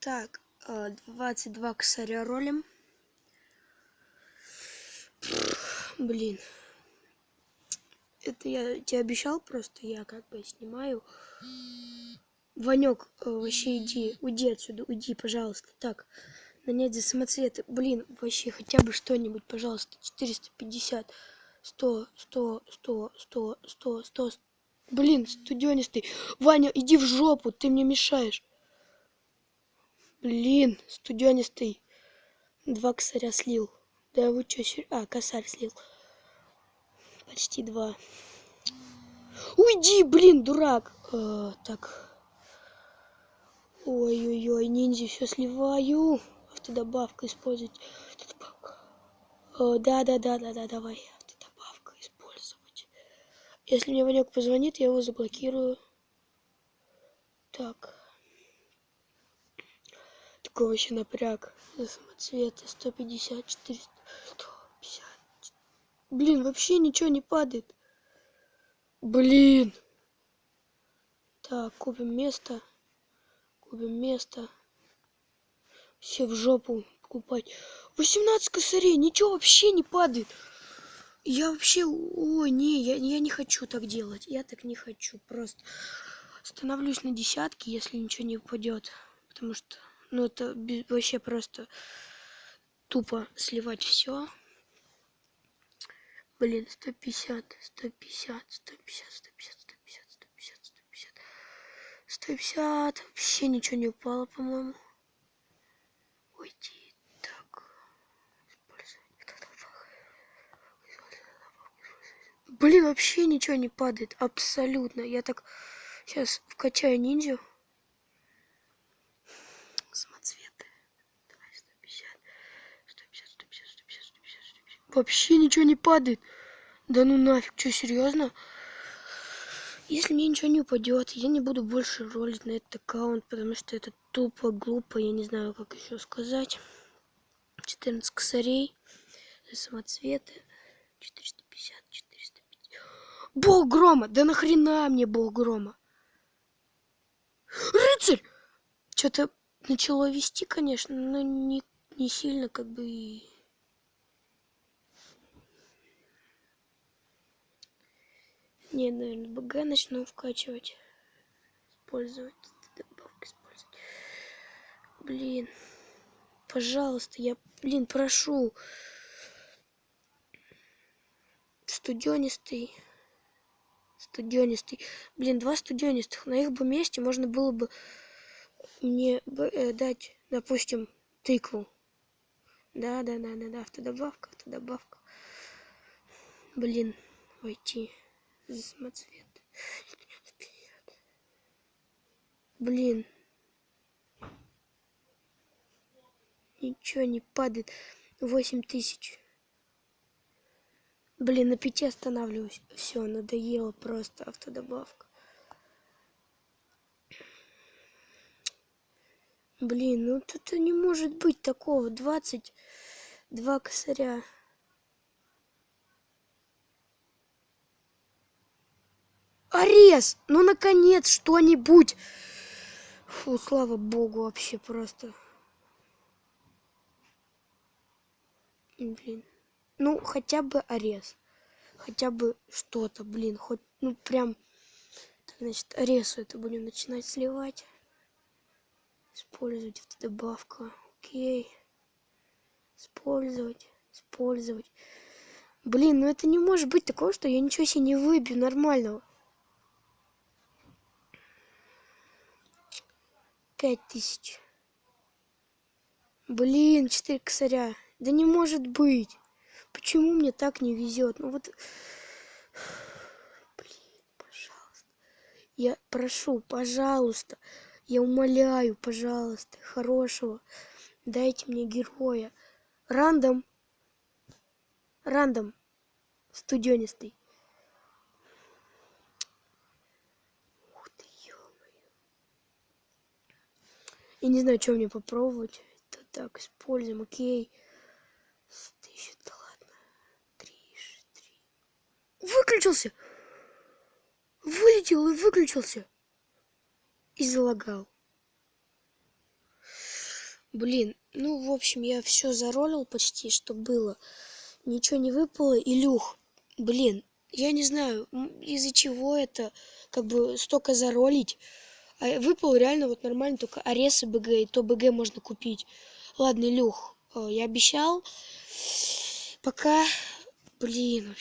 Так, э, 22 косаря ролим. Блин. Это я тебе обещал просто, я как бы снимаю. Ванек, э, вообще иди, уйди отсюда, уйди, пожалуйста. Так, нанять за самоцветы. Блин, вообще хотя бы что-нибудь, пожалуйста. 450, 100, 100, 100, 100, 100, 100. Блин, студенистый. Ваня, иди в жопу, ты мне мешаешь. Блин, студенистый. Два косаря слил. Да вы чё, сер- а, косарь слил. Почти два. Уйди, блин, дурак. Э, так. Ой-ой-ой, ниндзя все сливаю. Автодобавка использовать. Автодобавка. Э, Да-да-да-да-да, давай. Автодобавка использовать. Если мне Ванек позвонит, я его заблокирую. Так. Такой вообще напряг. За самоцветы. 150, 400, 150. Блин, вообще ничего не падает. Блин. Так, купим место. Купим место. Все в жопу покупать. 18 косарей, ничего вообще не падает. Я вообще... Ой, не, я, я не хочу так делать. Я так не хочу. Просто становлюсь на десятки, если ничего не упадет. Потому что, ну, это вообще просто тупо сливать все. Блин, 150, 150, 150, 150, 150, 150, 150. 150. Вообще ничего не упало, по-моему. Уйти. Так. Блин, вообще ничего не падает. Абсолютно. Я так сейчас вкачаю ниндзю. Давай 150. 150, 150, 150, 150, 150. Вообще ничего не падает. Да ну нафиг, что, серьезно? Если мне ничего не упадет, я не буду больше ролить на этот аккаунт, потому что это тупо, глупо, я не знаю, как еще сказать. 14 косарей самоцветы. 450, 450. Бог грома! Да нахрена мне бог грома? Рыцарь! Что-то начало вести, конечно, но не, не сильно как бы. Не, наверное, БГ начну вкачивать. Использовать. Добавку использовать. Блин. Пожалуйста, я, блин, прошу. Студенистый. Студенистый. Блин, два студенистых. На их бы месте можно было бы мне э, дать, допустим, тыкву. Да, да, да, да, да, автодобавка, автодобавка. Блин, войти. Самоцвет. Блин. Ничего не падает. Восемь тысяч. Блин, на пяти останавливаюсь. Все, надоело просто автодобавка. Блин, ну тут не может быть такого. 22 косаря. Арес! Ну, наконец, что-нибудь! Фу, слава богу, вообще просто. Блин. Ну, хотя бы арес. Хотя бы что-то, блин, хоть, ну, прям... Значит, аресу это будем начинать сливать. Использовать автодобавка. Окей. Использовать. Использовать. Блин, ну это не может быть такого, что я ничего себе не выбью нормального. Пять тысяч. Блин, четыре косаря. Да не может быть. Почему мне так не везет? Ну вот... Блин, пожалуйста. Я прошу, пожалуйста. Я умоляю, пожалуйста, хорошего. Дайте мне героя. Рандом. Рандом. Студенистый. Я не знаю, что мне попробовать. Это так, используем, окей. С тысячи, да ладно. Три, три. Выключился! Вылетел и выключился. И залагал. Блин, ну, в общем, я все заролил почти, что было. Ничего не выпало. Илюх, блин, я не знаю, из-за чего это, как бы, столько заролить. А выпал реально вот нормально, только Арес и БГ, и то БГ можно купить. Ладно, Илюх, э, я обещал. Пока, блин,